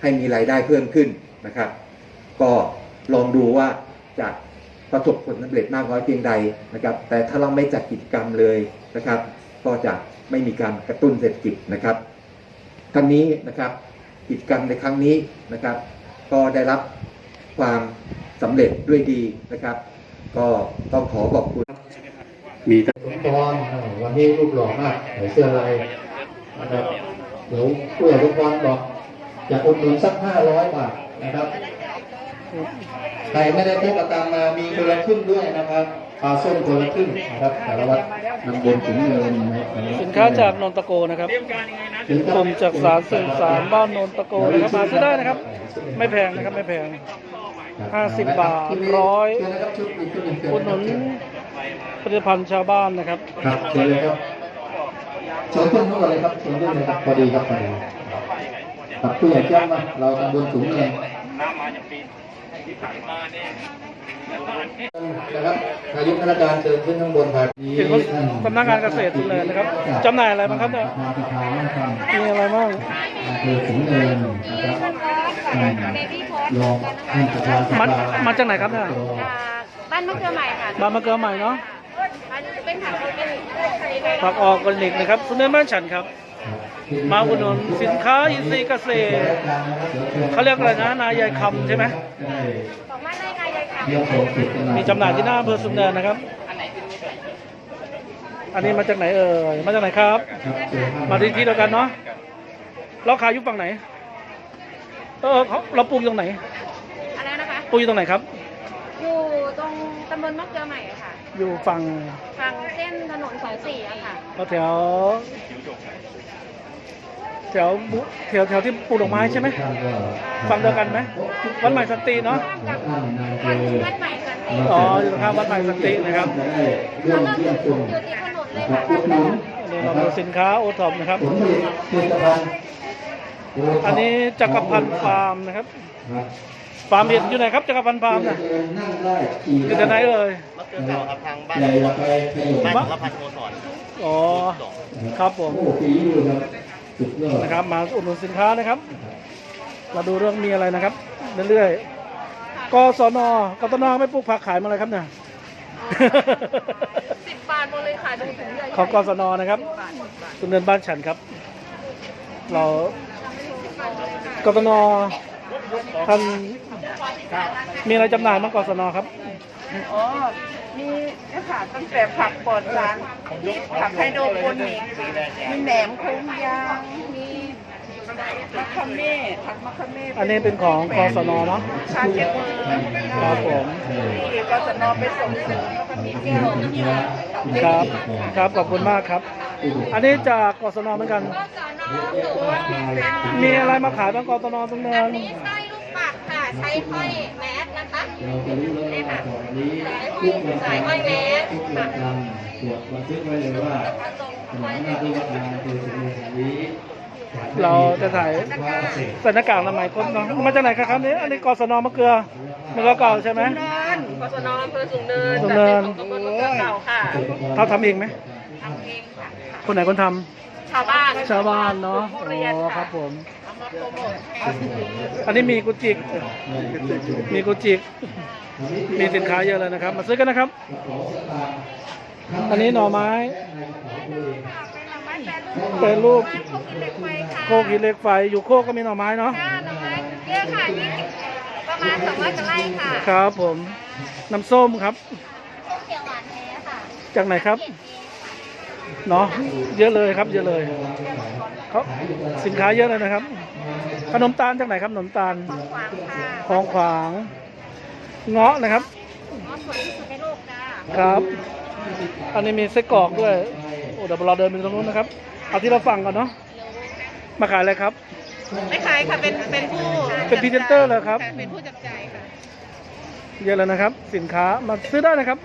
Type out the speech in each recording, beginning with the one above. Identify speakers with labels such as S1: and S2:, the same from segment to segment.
S1: ให้มีรายได้เพิ่มขึ้นนะครับ ก็ลองดูว่าจะประสบผลสำเร็จมากน้อยเพียงใดนะครับ แต่ถ้าเราไม่จัดกิจกรรมเลยนะครับ ก็จะไม่มีการกระตุ้นเศรษฐกิจนะครับทั้งนี้นะครับกิจกรรมในครั้งนี้นะครับ ก็ได้รับความสำเร็จด้วยดีนะครับ ก็ต้องขอขอบคุณ
S2: มีต่
S3: สมพรอ่าวันนี้รูปหล่อมากใส่เสื้อลายนะครับเดี๋ยวผู้ใหญ่สมพรบอก จะอุดหนุนสักห้าร้อยบาทนะครับ ใครไม่ได้พกกระตังมามีคนละครึ่งด้วยนะครับปลาส้มคนละครึ่งนะครับสารวัตรนำบนถึงเงินนะครับ
S4: สินค้าจากนนตะโกนะครับกลุ่มจากสารสื่อสารบ้านนนตะโกนะครับมาซื้อได้นะครับ ไม่แพงนะครับไม่แพงห้าสิบบาทร้อย
S3: เชิญนะครับชุดอีกชุดหนึ่งเชิญ
S4: อุดหนุนผลิตภัณฑ์ชาวบ้านนะครับ
S3: ครับเชิญเลยครับเชิญต้นนู้นก่อนเลยครับเชิญด้วยเลยครับพอดีครับพอดี ครับผู้ใหญ่แจ้งมาเราตำบลสูงเงินนะครับนายกธนาคารเชิญขึ้นข้างบนครับ
S4: เป็นคนสำนักงานเกษตรสูงเนินนะครับจำหน่ายอะไรบ้างครับเนี่ย
S3: มาประธานนะครับ
S4: มีอะไรบ้าง
S3: อำเภอสูงเนินนะครับอืมรองท่านประธานส
S4: มัน
S3: ภา
S4: มาจากไหนครับเนี่ย
S5: บ้านมะเขือใหม่ค่ะ
S4: บานมะเกลือใหม่เนาะ
S5: อันนี้จะเป็นผักออร์แกนิก
S4: ผักออร์แกนิกนะครับสุนเนินบ้านฉันครับ มาอุดหนุนสินค้าอินทรีย์เกษตรเขาเรียกอะไรนะนายายคำใช่ไหม
S5: ของบ้านไร่กายายค่ะ
S3: เยี่ยมชมจุดจำหน่าย
S4: มีจำหน่ายที่หน้าอำเภอสุนเนินนะครับ อันนี้มาจากไหนเอ่ยมาจากไหนครับ
S3: ครับเชิญท่น
S4: มาที่ที่เดียวกันเนาะเราขายอยู่ฝั่งไหน เออเขาเราปลูกอยู่ตรงไหน
S5: อะไรนะคะ
S4: ปลูกอยู่ตรงไหนครับ
S5: อยู่ตรงตำบลมะเขือใหม่อะค่ะ
S4: อยู่ฝั่ง
S5: ฝั่งเส้นถนนสายสี่อะค่ะ
S4: แถว แถวบุแถวแถวที่ปลูกดอกไม้ใช่ไหม
S3: ท่านก็
S4: ฝั่งเดียวกันไหมวัดใหม่สันติเนาะ
S5: กับ
S3: ท่านนายเจ
S5: วัดวัดใหม่สันติ
S4: อ๋ออยู่ข้างวัดใหม่สันตินะครับ
S3: จะได้เรื่องเยี่ยมชม
S5: อยู่ที่ถนนเลย
S3: นะครั
S5: ค่ะ
S3: บอุดหนุน
S4: อันนี้
S3: นะ
S4: เรา
S3: ครั
S4: ดู
S3: บ
S4: สินค้าโอท็อปนะครับ
S3: ผลผลิตผลิตภัณฑ์
S4: อันนี้จักรพันธ์ฟาร์มนะครับฟาร์มเห็ดอยู่ไหนครับจักรพันธ์ฟาร์มน่ะ
S3: นั่งได้ขี่
S4: อยู่ที่ไหนเอ่ย
S6: มะเขือเก่าครับทางบ้าน
S3: ใหญ่กว่าไปขย
S6: บ้าน
S3: ม
S6: ของละพันโมสอน
S4: อ๋อครับผม
S3: โอ้ฝีมือครับ สุดยอด
S4: นะครับ มาอุดหนุนสินค้านะครับ เราดูเรื่องมีอะไรนะครับ เรื่อยๆกศนกศนไม่ปลูกผักขายมาเลยครับเนี่ย
S5: สิบบาทหมดเลยค่ะดูถุงใหญ่
S4: ของกศนนะครับสุนเนินบ้านฉันครับ เรากศนท่านมีอะไรจำหน่ายบ้างกศนครับ
S7: อ๋อ มีเนี่ยค่ะตั้งแต่ผักปลอดสารผักไฮโดรโปนิกมีแหนมโค้งยาง มีมะขามเม่ผักมะขามเม่
S4: อันนี้เป็นของกศนเนาะ
S7: ชาเก็บมือ
S4: ครับผม
S7: ที่กศนไปส่งเสริมแล้วก็มีแก้ว
S4: ครับ ครับ ขอบคุณมากครับ อันนี้จากกศนเหมือนกัน
S5: กศนหนูว่า
S4: มีอะไรมาขายบ้างกศนตรงเนิ
S5: อั
S4: น
S5: นนี้ไส้ลูกปัดค่ะ ใช้ห้อยแมสนะคะ
S3: เราจะรู้แล้วว่าก่อนนี้
S5: สายห้อยแมส
S3: ทุกกิจกรรมตรวจบันทึกไว้เลยว่าสำนักงานที่ว่าการคือสมุนไพรนี้
S4: เราจะถ่าย
S3: ว่าเกษตร
S4: ใส่หน้ากากอนามัยครบเนาะมาจากไหนครับครับนี้อันนี้กศนมะเกลือมะเกลือเก่าใช่ไหม
S5: กศนอำเภอสูงเนิน
S4: สูงเนิน
S5: แต่เป็นของตำบลมะเขือเก่าค่ะ
S4: เขาทำเองไหม
S5: ทำเองค่ะ
S4: คนไหนคนทำ
S5: ชาวบ้าน
S4: ชาวบ้านเนาะ
S5: ทุ
S4: อ๋
S5: เรียน
S4: อค
S5: ค่ะ
S4: รับผม
S5: เอามาโปรโมท
S4: อันนี้มีกุจิก มีกุจิก มีสินค้าเยอะเลยนะครับ มาซื้อกันนะครับ อันนี้หน่อไม้เป็นรูป
S5: โคกหินเหล็กไฟค่ะ
S4: โคกหินเหล็กไฟอยู่โคกก็มีหน่อไม้เนาะ
S5: หน้าหน่อไม้เยอะค่ะยี่สิบประมาณสองร้อยกว่าไร่ค่ะ
S4: ครับผม น้ำส้มครับ
S5: เขียวหวานแท้ค่ะ
S4: จากไหนครับ เนาะ เยอะเลยครับ เยอะเลย เขาสินค้าเยอะเลยนะครับ ขนมตาลจากไหนครับขนมตาล
S5: ของขวางค่ะ
S4: ของขวางเงาะนะครับ
S5: อ๋อสวยที่สุดในโลกจ้า
S4: ครับ อันนี้มีไส้กรอกด้วยโอ้เดี๋ยวเราเดินไปตรงนู้นนะครับเอาที่เราฟังก่อนเนาะมาขายอะไรครับ
S7: ไม่ขายค่ะเป็นเป็นผู้
S4: เป็นพรีเซนเตอร์เหรอครับะ
S7: เป็นผู้จับจ่ายค่ะ
S4: เยอะเลยนะครับ สินค้ามาซื้อได้นะครับ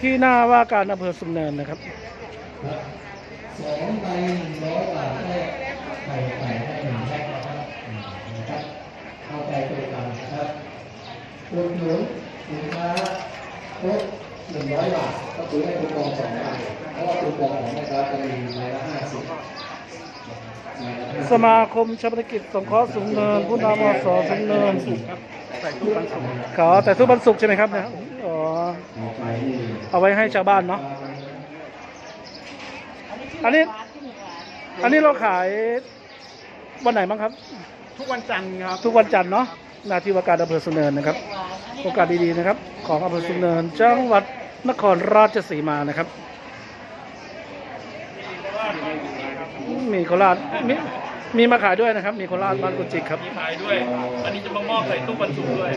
S4: ที่หน้าว่าการอำเภอสุมเนินนะครับ
S3: สองใบหนึ่งร้อยบาทได้ไข่ไก่ได้หนึ่งแพ็คนะครับนะครับเข้าใจตรงกันนะครับอุดหนุนสินค้าครบหนึ่งร้อยบาทก็คือให้คูปองสองใบเพราะว่าคูปองของแม่ค้าจะมีใบละห้าสิบ
S4: สมาคมชาปนกิจสงเคราะห์สูงเนินผู้นำอสสูงเนินขอแต่ทุกวันศุกร์ใช่ไหมครับเนี่ยอ๋อเอาไว้ให้ชาวบ้านเนาะ อันนี้ อันนี้เราขายวันไหนบ้างครับ
S6: ทุกวันจันทร์ครับ
S4: ทุกวันจันทร์เนาะหนาที่ว่าการอำเภอสุนเนินนะครับ โอกาสดีๆนะครับ ของอำเภอสุนเนินจังหวัดนครราชสีมานะครับ มีโคราชมีมีมาขายด้วยนะครับ มีโคราชบ้านกุจิกครับ
S2: ขายด้วย อันนี้จะมามอบใส่ตู้บรรจุด้วย